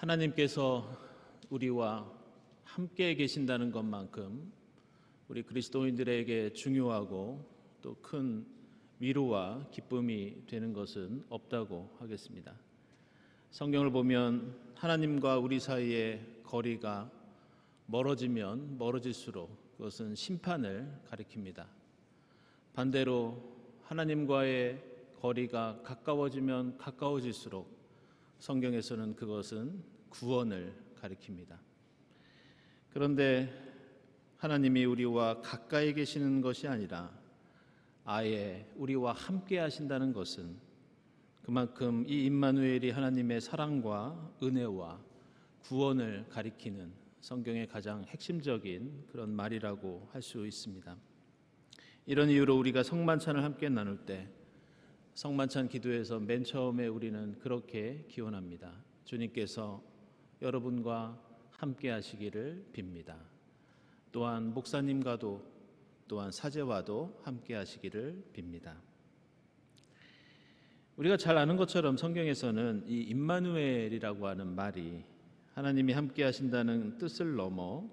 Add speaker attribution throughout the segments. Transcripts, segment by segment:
Speaker 1: 하나님께서 우리와 함께 계신다는 것만큼 우리 그리스도인들에게 중요하고 또 큰 위로와 기쁨이 되는 것은 없다고 하겠습니다. 성경을 보면 하나님과 우리 사이의 거리가 멀어지면 멀어질수록 그것은 심판을 가리킵니다. 반대로 하나님과의 거리가 가까워지면 가까워질수록 성경에서는 그것은 구원을 가리킵니다. 그런데 하나님이 우리와 가까이 계시는 것이 아니라 아예 우리와 함께 하신다는 것은 그만큼 이 임마누엘이 하나님의 사랑과 은혜와 구원을 가리키는 성경의 가장 핵심적인 그런 말이라고 할 수 있습니다. 이런 이유로 우리가 성만찬을 함께 나눌 때 성만찬 기도에서 맨 처음에 우리는 그렇게 기원합니다. 주님께서 여러분과 함께 하시기를 빕니다. 또한 목사님과도 또한 사제와도 함께 하시기를 빕니다. 우리가 잘 아는 것처럼 성경에서는 이 임마누엘이라고 하는 말이 하나님이 함께 하신다는 뜻을 넘어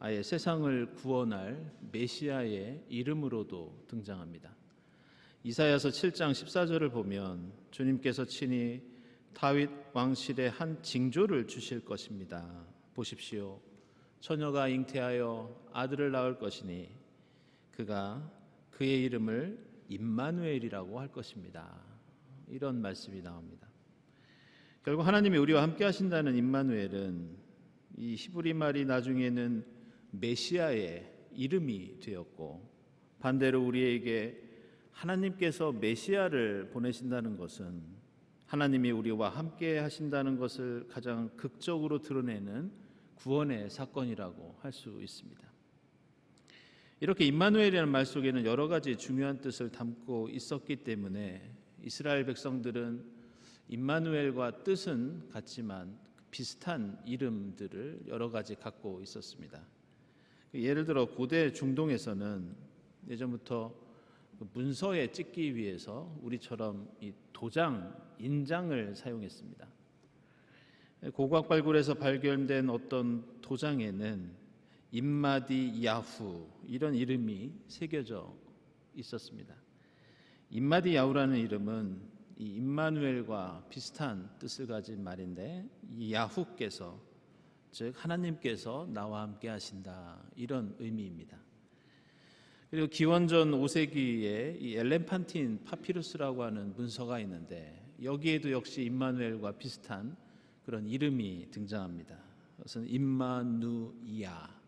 Speaker 1: 아예 세상을 구원할 메시아의 이름으로도 등장합니다. 이사야서 7장 14절을 보면 주님께서 친히 다윗 왕실의 한 징조를 주실 것입니다. 보십시오. 처녀가 잉태하여 아들을 낳을 것이니 그가 그의 이름을 임마누엘이라고 할 것입니다. 이런 말씀이 나옵니다. 결국 하나님이 우리와 함께 하신다는 임마누엘은 이 히브리 말이 나중에는 메시아의 이름이 되었고 반대로 우리에게 하나님께서 메시아를 보내신다는 것은 하나님이 우리와 함께 하신다는 것을 가장 극적으로 드러내는 구원의 사건이라고 할 수 있습니다. 이렇게 임마누엘이라는 말 속에는 여러 가지 중요한 뜻을 담고 있었기 때문에 이스라엘 백성들은 임마누엘과 뜻은 같지만 비슷한 이름들을 여러 가지 갖고 있었습니다. 예를 들어 고대 중동에서는 예전부터 문서에 찍기 위해서 우리처럼 이 도장, 인장을 사용했습니다. 고고학 발굴에서 발견된 어떤 도장에는 임마디 야후 이런 이름이 새겨져 있었습니다. 임마디 야후라는 이름은 이 임마누엘과 비슷한 뜻을 가진 말인데 이 야후께서 즉 하나님께서 나와 함께 하신다 이런 의미입니다. 그리고 기원전 5세기에 이 엘렌판틴 파피루스라고 하는 문서가 있는데 여기에도 역시 임마누엘과 비슷한 그런 이름이 등장합니다. 그것은 임마누이야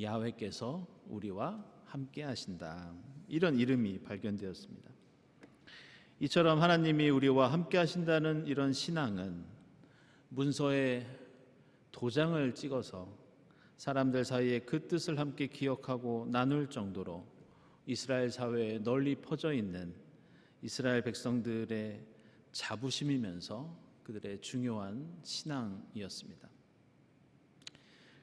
Speaker 1: 야훼께서 우리와 함께 하신다. 이런 이름이 발견되었습니다. 이처럼 하나님이 우리와 함께 하신다는 이런 신앙은 문서에 도장을 찍어서 사람들 사이에 그 뜻을 함께 기억하고 나눌 정도로 이스라엘 사회에 널리 퍼져 있는 이스라엘 백성들의 자부심이면서 그들의 중요한 신앙이었습니다.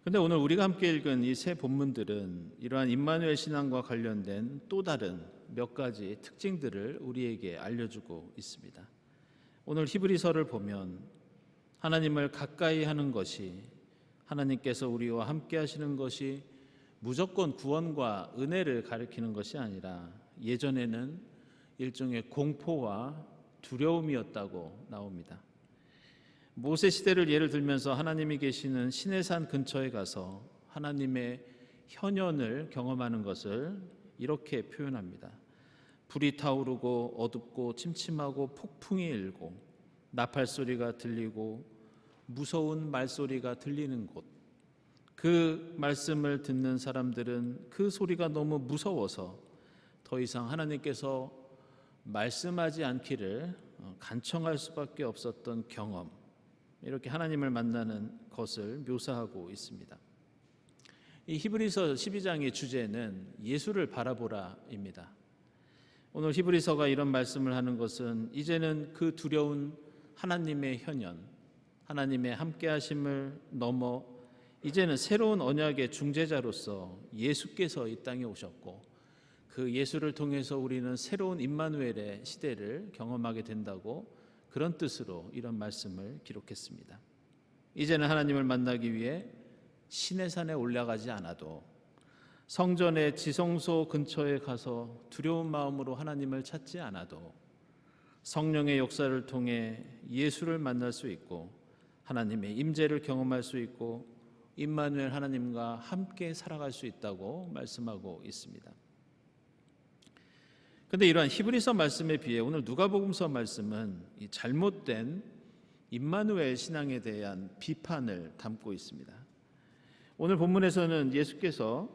Speaker 1: 그런데 오늘 우리가 함께 읽은 이 세 본문들은 이러한 임마누엘 신앙과 관련된 또 다른 몇 가지 특징들을 우리에게 알려주고 있습니다. 오늘 히브리서를 보면 하나님을 가까이 하는 것이 하나님께서 우리와 함께 하시는 것이 무조건 구원과 은혜를 가리키는 것이 아니라 예전에는 일종의 공포와 두려움이었다고 나옵니다. 모세 시대를 예를 들면서 하나님이 계시는 시내산 근처에 가서 하나님의 현현을 경험하는 것을 이렇게 표현합니다. 불이 타오르고 어둡고 침침하고 폭풍이 일고 나팔 소리가 들리고 무서운 말소리가 들리는 곳. 그 말씀을 듣는 사람들은 그 소리가 너무 무서워서 더 이상 하나님께서 말씀하지 않기를 간청할 수밖에 없었던 경험. 이렇게 하나님을 만나는 것을 묘사하고 있습니다. 이 히브리서 12장의 주제는 예수를 바라보라입니다. 오늘 히브리서가 이런 말씀을 하는 것은 이제는 그 두려운 하나님의 현현, 하나님의 함께하심을 넘어 이제는 새로운 언약의 중재자로서 예수께서 이 땅에 오셨고 그 예수를 통해서 우리는 새로운 임마누엘의 시대를 경험하게 된다고 그런 뜻으로 이런 말씀을 기록했습니다. 이제는 하나님을 만나기 위해 신의 산에 올라가지 않아도 성전의 지성소 근처에 가서 두려운 마음으로 하나님을 찾지 않아도 성령의 역사를 통해 예수를 만날 수 있고 하나님의 임재를 경험할 수 있고 임마누엘 하나님과 함께 살아갈 수 있다고 말씀하고 있습니다. 근데 이러한 히브리서 말씀에 비해 오늘 누가복음서 말씀은 이 잘못된 임마누엘 신앙에 대한 비판을 담고 있습니다. 오늘 본문에서는 예수께서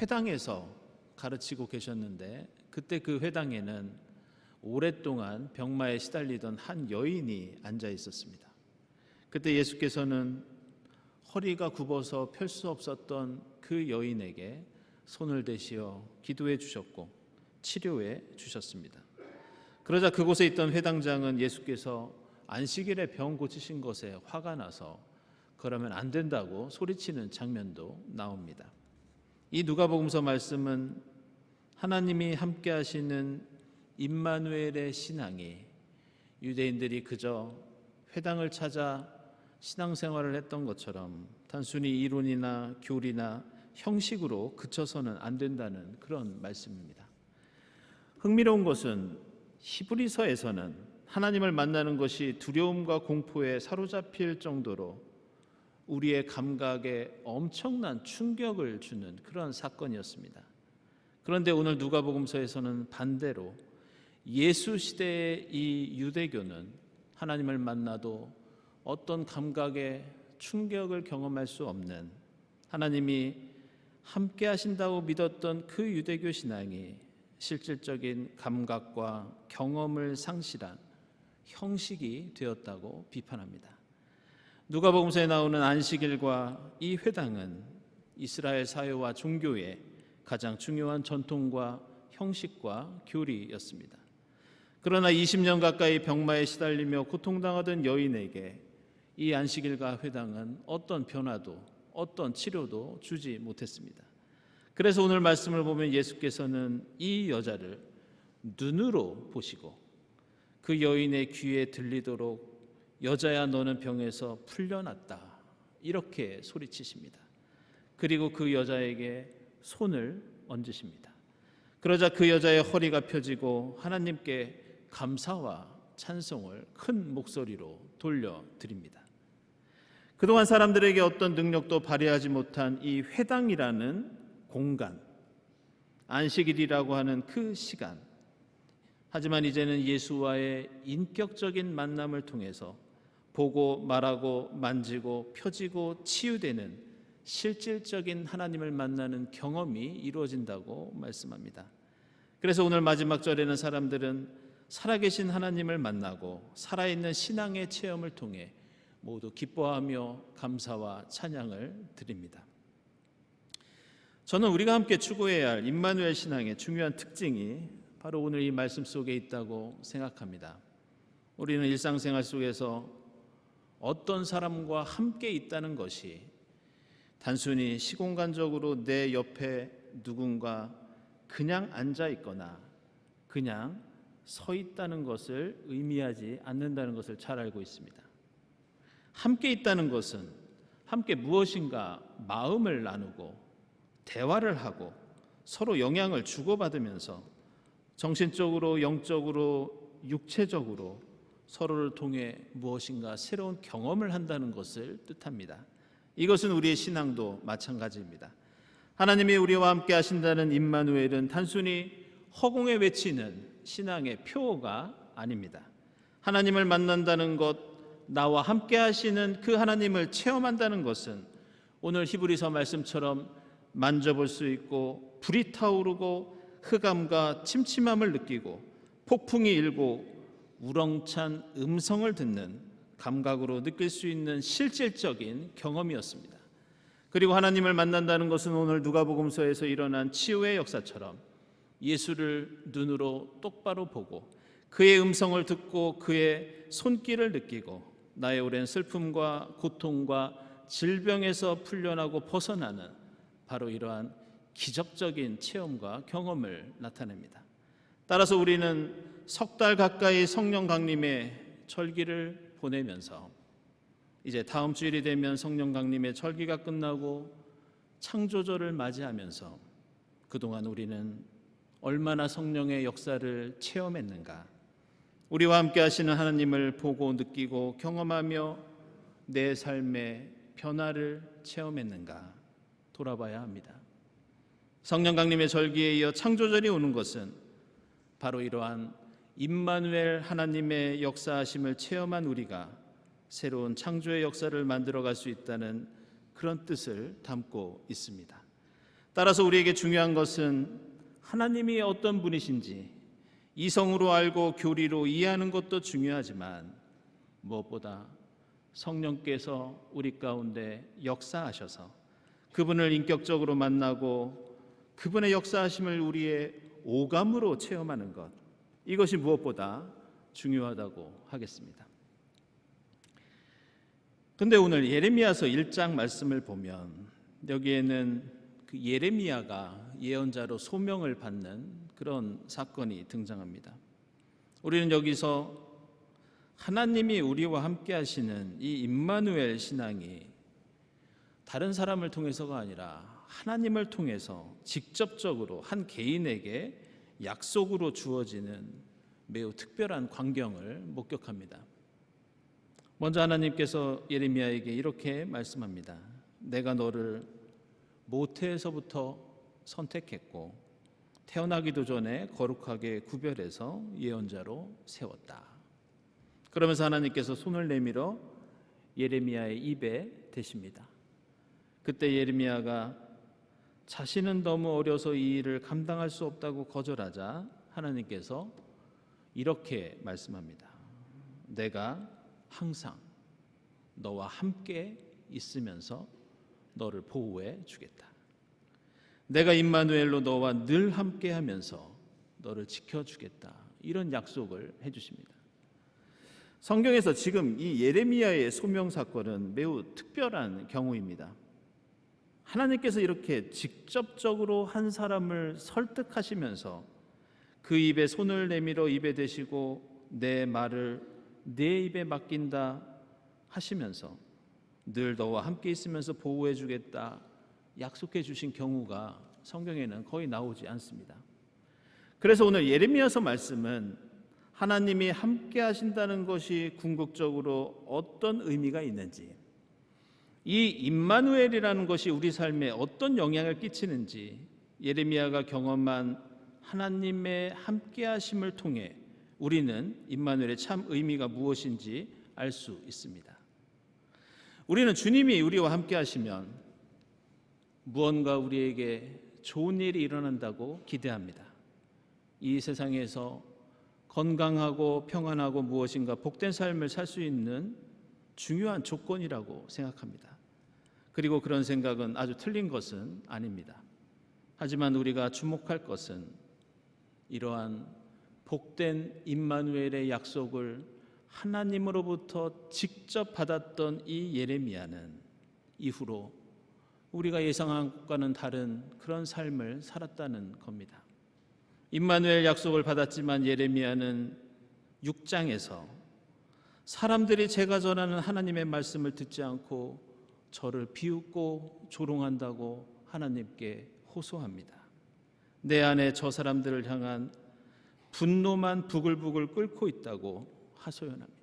Speaker 1: 회당에서 가르치고 계셨는데 그때 그 회당에는 오랫동안 병마에 시달리던 한 여인이 앉아 있었습니다. 그때 예수께서는 허리가 굽어서 펼 수 없었던 그 여인에게 손을 대시어 기도해 주셨고 치료해 주셨습니다. 그러자 그곳에 있던 회당장은 예수께서 안식일에 병 고치신 것에 화가 나서 그러면 안 된다고 소리치는 장면도 나옵니다. 이 누가복음서 말씀은 하나님이 함께 하시는 임마누엘의 신앙이 유대인들이 그저 회당을 찾아 신앙생활을 했던 것처럼 단순히 이론이나 교리나 형식으로 그쳐서는 안 된다는 그런 말씀입니다. 흥미로운 것은 히브리서에서는 하나님을 만나는 것이 두려움과 공포에 사로잡힐 정도로 우리의 감각에 엄청난 충격을 주는 그런 사건이었습니다. 그런데 오늘 누가복음서에서는 반대로 예수 시대의 이 유대교는 하나님을 만나도 어떤 감각에 충격을 경험할 수 없는 하나님이 함께 하신다고 믿었던 그 유대교 신앙이 실질적인 감각과 경험을 상실한 형식이 되었다고 비판합니다. 누가복음서에 나오는 안식일과 이 회당은 이스라엘 사회와 종교의 가장 중요한 전통과 형식과 교리였습니다. 그러나 20년 가까이 병마에 시달리며 고통당하던 여인에게 이 안식일과 회당은 어떤 변화도 어떤 치료도 주지 못했습니다. 그래서 오늘 말씀을 보면 예수께서는 이 여자를 눈으로 보시고 그 여인의 귀에 들리도록 여자야 너는 병에서 풀려났다 이렇게 소리치십니다. 그리고 그 여자에게 손을 얹으십니다. 그러자 그 여자의 허리가 펴지고 하나님께 감사와 찬송을 큰 목소리로 돌려 드립니다. 그동안 사람들에게 어떤 능력도 발휘하지 못한 이 회당이라는 공간, 안식일이라고 하는 그 시간. 하지만 이제는 예수와의 인격적인 만남을 통해서 보고 말하고 만지고 펴지고 치유되는 실질적인 하나님을 만나는 경험이 이루어진다고 말씀합니다. 그래서 오늘 마지막 절에는 사람들은 살아계신 하나님을 만나고 살아있는 신앙의 체험을 통해 모두 기뻐하며 감사와 찬양을 드립니다. 저는 우리가 함께 추구해야 할 임마누엘 신앙의 중요한 특징이 바로 오늘 이 말씀 속에 있다고 생각합니다. 우리는 일상생활 속에서 어떤 사람과 함께 있다는 것이 단순히 시공간적으로 내 옆에 누군가 그냥 앉아 있거나 그냥 서 있다는 것을 의미하지 않는다는 것을 잘 알고 있습니다. 함께 있다는 것은 함께 무엇인가 마음을 나누고 대화를 하고 서로 영향을 주고받으면서 정신적으로 영적으로 육체적으로 서로를 통해 무엇인가 새로운 경험을 한다는 것을 뜻합니다. 이것은 우리의 신앙도 마찬가지입니다. 하나님이 우리와 함께 하신다는 임마누엘은 단순히 허공에 외치는 신앙의 표어가 아닙니다. 하나님을 만난다는 것, 나와 함께 하시는 그 하나님을 체험한다는 것은 오늘 히브리서 말씀처럼 만져볼 수 있고 불이 타오르고 흑암과 침침함을 느끼고 폭풍이 일고 우렁찬 음성을 듣는 감각으로 느낄 수 있는 실질적인 경험이었습니다. 그리고 하나님을 만난다는 것은 오늘 누가복음서에서 일어난 치유의 역사처럼 예수를 눈으로 똑바로 보고 그의 음성을 듣고 그의 손길을 느끼고 나의 오랜 슬픔과 고통과 질병에서 풀려나고 벗어나는 바로 이러한 기적적인 체험과 경험을 나타냅니다. 따라서 우리는 석 달 가까이 성령 강림의 절기를 보내면서 이제 다음 주일이 되면 성령 강림의 절기가 끝나고 창조절을 맞이하면서 그동안 우리는 얼마나 성령의 역사를 체험했는가? 우리와 함께 하시는 하나님을 보고 느끼고 경험하며 내 삶의 변화를 체험했는가? 돌아봐야 합니다. 성령 강림의 절기에 이어 창조절이 오는 것은 바로 이러한 임마누엘 하나님의 역사하심을 체험한 우리가 새로운 창조의 역사를 만들어 갈 수 있다는 그런 뜻을 담고 있습니다. 따라서 우리에게 중요한 것은 하나님이 어떤 분이신지 이성으로 알고 교리로 이해하는 것도 중요하지만 무엇보다 성령께서 우리 가운데 역사하셔서 그분을 인격적으로 만나고 그분의 역사하심을 우리의 오감으로 체험하는 것 이것이 무엇보다 중요하다고 하겠습니다. 근데 오늘 예레미야서 1장 말씀을 보면 여기에는 그 예레미야가 예언자로 소명을 받는 그런 사건이 등장합니다. 우리는 여기서 하나님이 우리와 함께 하시는 이 임마누엘 신앙이 다른 사람을 통해서가 아니라 하나님을 통해서 직접적으로 한 개인에게 약속으로 주어지는 매우 특별한 광경을 목격합니다. 먼저 하나님께서 예레미야에게 이렇게 말씀합니다. 내가 너를 모태에서부터 선택했고 태어나기도 전에 거룩하게 구별해서 예언자로 세웠다. 그러면서 하나님께서 손을 내밀어 예레미야의 입에 대십니다. 그때 예레미야가 자신은 너무 어려서 이 일을 감당할 수 없다고 거절하자 하나님께서 이렇게 말씀합니다. 내가 항상 너와 함께 있으면서 너를 보호해 주겠다. 내가 임마누엘로 너와 늘 함께 하면서 너를 지켜 주겠다. 이런 약속을 해 주십니다. 성경에서 지금 이 예레미야의 소명 사건은 매우 특별한 경우입니다. 하나님께서 이렇게 직접적으로 한 사람을 설득하시면서 그 입에 손을 내밀어 입에 대시고 내 말을 내 입에 맡긴다 하시면서 늘 너와 함께 있으면서 보호해 주겠다 약속해 주신 경우가 성경에는 거의 나오지 않습니다. 그래서 오늘 예레미야서 말씀은 하나님이 함께 하신다는 것이 궁극적으로 어떤 의미가 있는지 이 임마누엘이라는 것이 우리 삶에 어떤 영향을 끼치는지 예레미야가 경험한 하나님의 함께 하심을 통해 우리는 임마누엘의 참 의미가 무엇인지 알 수 있습니다. 우리는 주님이 우리와 함께 하시면 무언가 우리에게 좋은 일이 일어난다고 기대합니다. 이 세상에서 건강하고 평안하고 무엇인가 복된 삶을 살 수 있는 중요한 조건이라고 생각합니다. 그리고 그런 생각은 아주 틀린 것은 아닙니다. 하지만 우리가 주목할 것은 이러한 복된 임마누엘의 약속을 하나님으로부터 직접 받았던 이 예레미야는 이후로 우리가 예상한 것과는 다른 그런 삶을 살았다는 겁니다. 임마누엘 약속을 받았지만 예레미야는 6장에서 사람들이 제가 전하는 하나님의 말씀을 듣지 않고 저를 비웃고 조롱한다고 하나님께 호소합니다. 내 안에 저 사람들을 향한 분노만 부글부글 끓고 있다고 하소연합니다.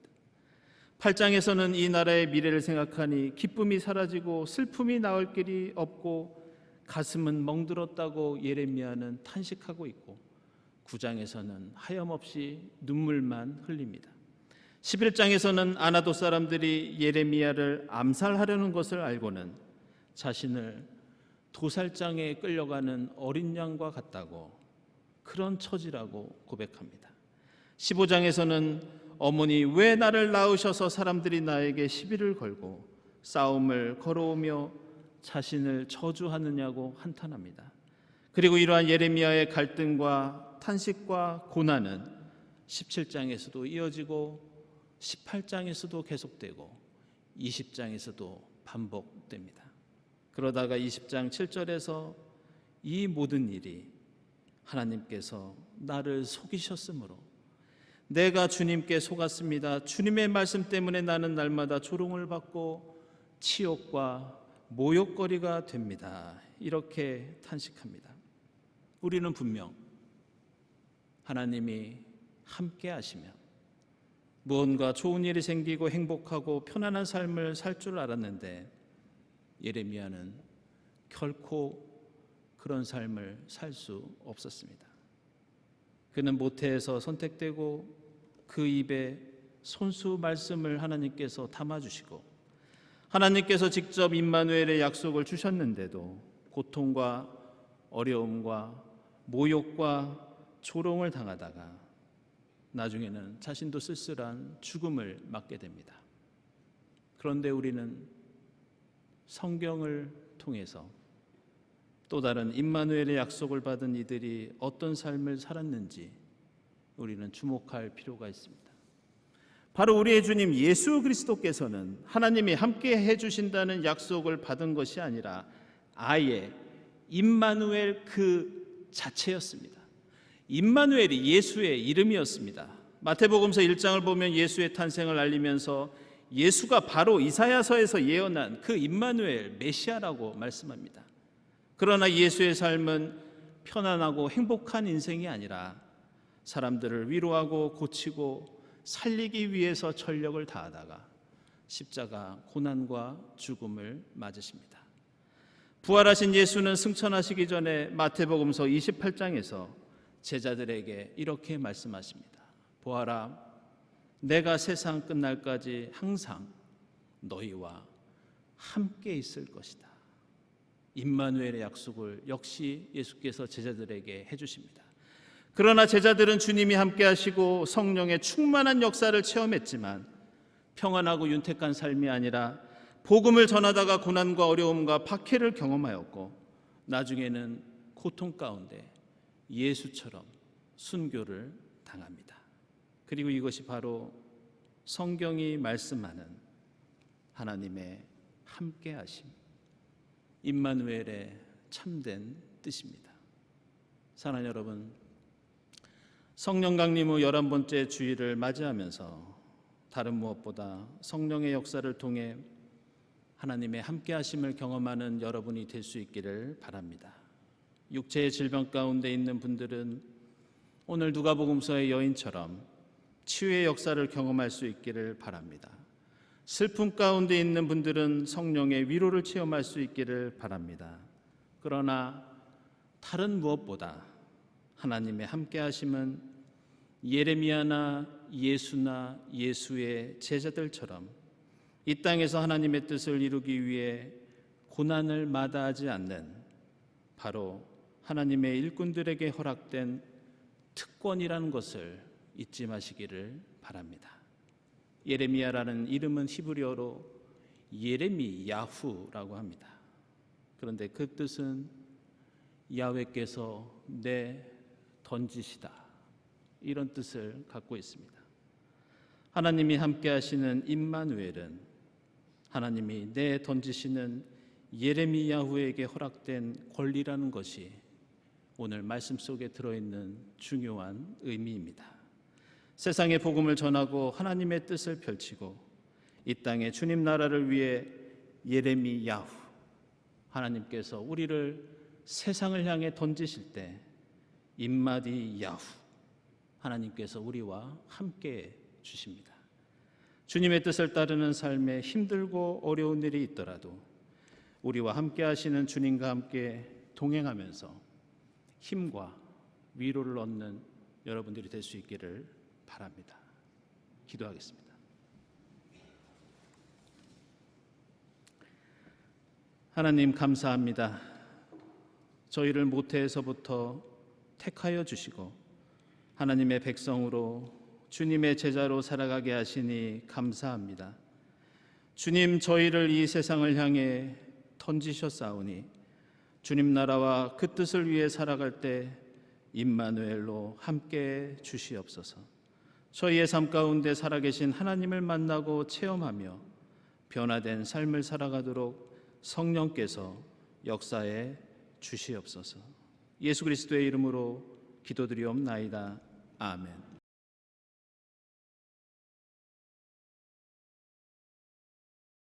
Speaker 1: 8장에서는 이 나라의 미래를 생각하니 기쁨이 사라지고 슬픔이 나올 길이 없고 가슴은 멍들었다고 예레미야는 탄식하고 있고 9장에서는 하염없이 눈물만 흘립니다. 11장에서는 아나도 사람들이 예레미야를 암살하려는 것을 알고는 자신을 도살장에 끌려가는 어린 양과 같다고 그런 처지라고 고백합니다. 15장에서는 어머니 왜 나를 낳으셔서 사람들이 나에게 시비를 걸고 싸움을 걸어오며 자신을 저주하느냐고 한탄합니다. 그리고 이러한 예레미야의 갈등과 탄식과 고난은 17장에서도 이어지고 18장에서도 계속되고 20장에서도 반복됩니다. 그러다가 20장 7절에서 이 모든 일이 하나님께서 나를 속이셨으므로 내가 주님께 속았습니다. 주님의 말씀 때문에 나는 날마다 조롱을 받고 치욕과 모욕거리가 됩니다. 이렇게 탄식합니다. 우리는 분명 하나님이 함께 하시면 무언가 좋은 일이 생기고 행복하고 편안한 삶을 살 줄 알았는데 예레미야는 결코 그런 삶을 살 수 없었습니다. 그는 모태에서 선택되고 그 입에 손수 말씀을 하나님께서 담아 주시고 하나님께서 직접 임마누엘의 약속을 주셨는데도 고통과 어려움과 모욕과 조롱을 당하다가 나중에는 자신도 쓸쓸한 죽음을 맞게 됩니다. 그런데 우리는 성경을 통해서 또 다른 임마누엘의 약속을 받은 이들이 어떤 삶을 살았는지 우리는 주목할 필요가 있습니다. 바로 우리의 주님 예수 그리스도께서는 하나님이 함께 해 주신다는 약속을 받은 것이 아니라 아예 임마누엘 그 자체였습니다. 임마누엘이 예수의 이름이었습니다. 마태복음서 1장을 보면 예수의 탄생을 알리면서 예수가 바로 이사야서에서 예언한 그 임마누엘 메시아라고 말씀합니다. 그러나 예수의 삶은 편안하고 행복한 인생이 아니라 사람들을 위로하고 고치고 살리기 위해서 전력을 다하다가 십자가 고난과 죽음을 맞으십니다. 부활하신 예수는 승천하시기 전에 마태복음서 28장에서 제자들에게 이렇게 말씀하십니다. 보아라, 내가 세상 끝날까지 항상 너희와 함께 있을 것이다. 임마누엘의 약속을 역시 예수께서 제자들에게 해 주십니다. 그러나 제자들은 주님이 함께 하시고 성령의 충만한 역사를 체험했지만 평안하고 윤택한 삶이 아니라 복음을 전하다가 고난과 어려움과 박해를 경험하였고 나중에는 고통 가운데 예수처럼 순교를 당합니다. 그리고 이것이 바로 성경이 말씀하는 하나님의 함께 하심 임마누엘의 참된 뜻입니다. 사랑하는 여러분, 성령 강림 후 열한 번째 주일을 맞이하면서 다른 무엇보다 성령의 역사를 통해 하나님의 함께 하심을 경험하는 여러분이 될 수 있기를 바랍니다. 육체의 질병 가운데 있는 분들은 오늘 누가복음서의 여인처럼 치유의 역사를 경험할 수 있기를 바랍니다. 슬픔 가운데 있는 분들은 성령의 위로를 체험할 수 있기를 바랍니다. 그러나 다른 무엇보다 하나님의 함께 하심은 예레미야나 예수나 예수의 제자들처럼 이 땅에서 하나님의 뜻을 이루기 위해 고난을 마다하지 않는 바로 하나님의 일꾼들에게 허락된 특권이라는 것을 잊지 마시기를 바랍니다. 예레미야라는 이름은 히브리어로 예레미 야후라고 합니다. 그런데 그 뜻은 야훼께서 내 던지시다 이런 뜻을 갖고 있습니다. 하나님이 함께 하시는 임마누엘은 하나님이 내 던지시는 예레미야후에게 허락된 권리라는 것이 오늘 말씀 속에 들어 있는 중요한 의미입니다. 세상의 복음을 전하고 하나님의 뜻을 펼치고 이 땅에 주님 나라를 위해 예레미 야후 하나님께서 우리를 세상을 향해 던지실 때 임마디 야후 하나님께서 우리와 함께 주십니다. 주님의 뜻을 따르는 삶에 힘들고 어려운 일이 있더라도 우리와 함께 하시는 주님과 함께 동행하면서 힘과 위로를 얻는 여러분들이 될 수 있기를 바랍니다. 기도하겠습니다. 하나님 감사합니다. 저희를 모태에서부터 택하여 주시고 하나님의 백성으로 주님의 제자로 살아가게 하시니 감사합니다. 주님 저희를 이 세상을 향해 던지셨사오니 주님 나라와 그 뜻을 위해 살아갈 때 임마누엘로 함께 주시옵소서. 저희의 삶 가운데 살아계신 하나님을 만나고 체험하며 변화된 삶을 살아가도록 성령께서 역사에 주시옵소서. 예수 그리스도의 이름으로 기도드리옵나이다. 아멘.